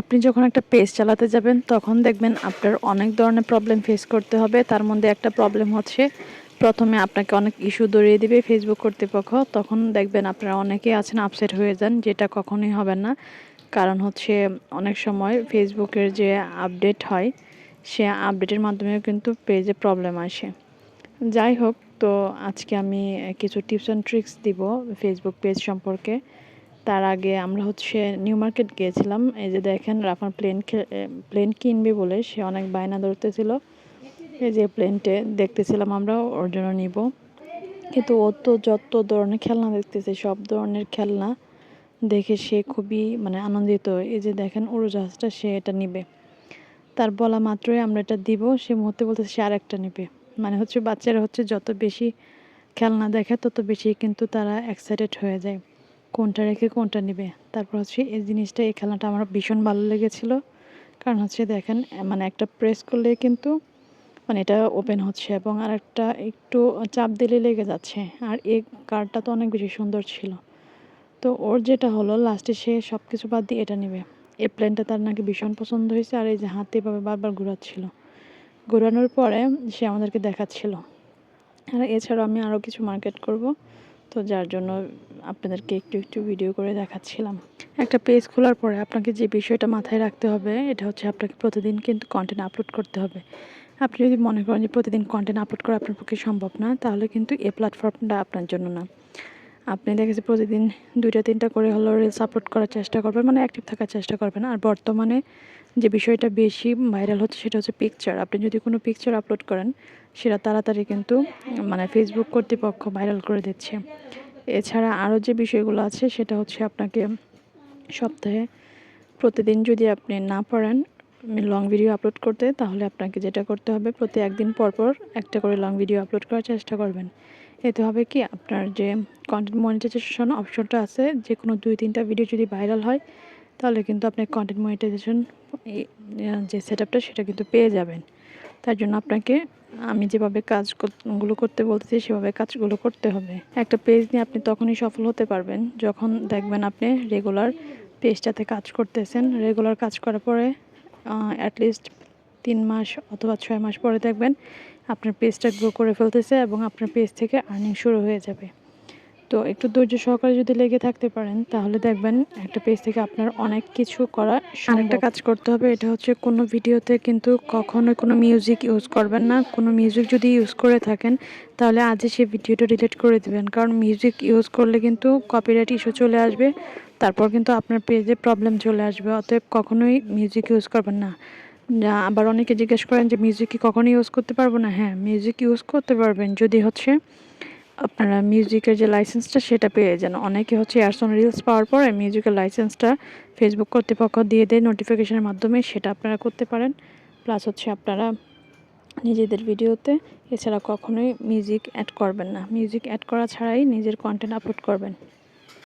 আপনি যখন একটা পেজ চালাতে যাবেন, তখন দেখবেন আপনার অনেক ধরনের প্রবলেম ফেস করতে হবে। তার মধ্যে একটা প্রবলেম হচ্ছে, প্রথমে আপনাকে অনেক ইস্যু ধরিয়ে দিবে ফেসবুক কর্তৃপক্ষ। তখন দেখবেন আপনারা অনেকেই আছেন আপসেট হয়ে যান, যেটা কখনোই হবে না। কারণ হচ্ছে অনেক সময় ফেসবুকের যে আপডেট হয়, সে আপডেটের মাধ্যমেও কিন্তু পেজে প্রবলেম আসে। যাই হোক, তো আজকে আমি কিছু টিপস অ্যান্ড ট্রিক্স দিব ফেসবুক পেজ সম্পর্কে। তার আগে আমরা হচ্ছে নিউ মার্কেট গিয়েছিলাম। এই যে দেখেন, রাফার প্লেন প্লেন কিনবে বলে সে অনেক বায়না ধরতেছিল। এই যে প্লেনটে দেখতেছিলাম আমরা, ওর জন্য নিব। কিন্তু ও তো যত ধরনের খেলনা দেখতেছে, সব ধরনের খেলনা দেখে সে খুবই মানে আনন্দিত। এই যে দেখেন উড়োজাহাজটা সে এটা নিবে। তার বলা মাত্রই আমরা এটা দিব। সে মুহূর্তে বলতে সে আরেকটা নিবে। মানে হচ্ছে বাচ্চারা হচ্ছে যত বেশি খেলনা দেখে, তত বেশি কিন্তু তারা এক্সাইটেড হয়ে যায়। কোনটা রেখে কোনটা নেবে। তারপর হচ্ছে এই জিনিসটা, এই খেলনাটা আমার ভীষণ ভালো লেগেছিল। কারণ হচ্ছে দেখেন মানে একটা প্রেস করলে কিন্তু মানে এটা ওপেন হচ্ছে এবং আর একটা একটু চাপ দিলে লেগে যাচ্ছে। আর এই কার্ডটা তো অনেক বেশি সুন্দর ছিল। তো ওর যেটা হলো লাস্টে সে সব কিছু বাদ দিয়ে এটা নেবে। এই প্লেনটা তার নাকি ভীষণ পছন্দ হয়েছে আর এই যে হাতে এভাবে বারবার ঘোরাচ্ছিল। ঘোরানোর পরে সে আমাদেরকে দেখাচ্ছিল। আর এছাড়াও আমি আরও কিছু মার্কেট করব। তো যার জন্য আপনাদেরকে একটু একটু ভিডিও করে দেখাচ্ছিলাম। একটা পেজ খোলার পরে আপনাকে যে বিষয়টা মাথায় রাখতে হবে, এটা হচ্ছে আপনাকে প্রতিদিন কিন্তু কন্টেন্ট আপলোড করতে হবে। আপনি যদি মনে করেন যে প্রতিদিন কন্টেন্ট আপলোড করা আপনার পক্ষে সম্ভব না, তাহলে কিন্তু এই প্ল্যাটফর্মটা আপনার জন্য না। আপনি দেখেছি প্রতিদিন দুইটা, তিনটা করে হলো রিলস আপলোড করার চেষ্টা করবেন মানে অ্যাক্টিভ থাকার চেষ্টা করবেন। আর বর্তমানে যে বিষয়টা বেশি ভাইরাল হচ্ছে সেটা হচ্ছে পিকচার আপনি যদি কোনো পিকচার আপলোড করেন, সেটা তাড়াতাড়ি কিন্তু মানে ফেসবুক কর্তৃপক্ষ ভাইরাল করে দিচ্ছে। এছাড়া আরও যে বিষয়গুলো আছে, সেটা হচ্ছে আপনাকে সপ্তাহে প্রতিদিন যদি আপনি না পারেন লং ভিডিও আপলোড করতে, তাহলে আপনাকে যেটা করতে হবে, প্রতি একদিন পর পর একটা করে লং ভিডিও আপলোড করার চেষ্টা করবেন। এতে হবে কি? আপনার যে কন্টেন্ট মনিটাইজেশন অপশনটা আছে। যে কোনো দুই, তিনটা ভিডিও যদি ভাইরাল হয়, তাহলে কিন্তু আপনি কন্টেন্ট মনিটাইজেশন যে সেট আপটা সেটা কিন্তু পেয়ে যাবেন। তার জন্য আপনাকে, আমি যেভাবে কাজগুলো করতে বলতেছি, সেভাবে কাজগুলো করতে হবে। একটা পেজ নিয়ে আপনি তখনই সফল হতে পারবেন, যখন দেখবেন আপনি রেগুলার পেজটাতে কাজ করতেছেন। রেগুলার কাজ করার পরে অ্যাটলিস্ট তিন মাস অথবা ছয় মাস পরে দেখবেন, আপনার পেজটা গ্রো করে ফেলতেছে এবং আপনার পেজ থেকে আর্নিং শুরু হয়ে যাবে। তো একটু ধৈর্য সহকারে যদি লেগে থাকতে পারেন তাহলে দেখবেন একটা পেজ থেকে আপনার অনেক কিছু করা আরেকটা কাজ করতে হবে এটা হচ্ছে কোনো ভিডিওতে কিন্তু কখনো কোনো মিউজিক ইউজ করবেন না। কোনো মিউজিক যদি ইউজ করে থাকেন তাহলে আজই সেই ভিডিওটা ডিলিট করে দেবেন। কারণ মিউজিক ইউজ করলে কিন্তু কপিরাইট ইস্যু চলে আসবে তারপর কিন্তু আপনার পেজে প্রবলেম চলে আসবে। অতএব কখনোই মিউজিক ইউজ করবেন না। আবার অনেকে জিজ্ঞেস করেন যে মিউজিক কি কখনো ইউজ করতে পারব না? হ্যাঁ মিউজিক ইউজ করতে পারবেন। যদি হচ্ছে আপনারা মিউজিকের যে লাইসেন্সটা সেটা পেয়ে যান। অনেকে হচ্ছে এয়ারসন রিলস পাওয়ার পরে মিউজিকের লাইসেন্সটা ফেসবুক কর্তৃপক্ষ দিয়ে দেয় নোটিফিকেশনের মাধ্যমে সেটা আপনারা করতে পারেন। প্লাস হচ্ছে আপনারা নিজেদের ভিডিওতে এছাড়া কখনোই মিউজিক অ্যাড করবেন না। মিউজিক অ্যাড করা ছাড়াই নিজের কন্টেন্ট আপলোড করবেন।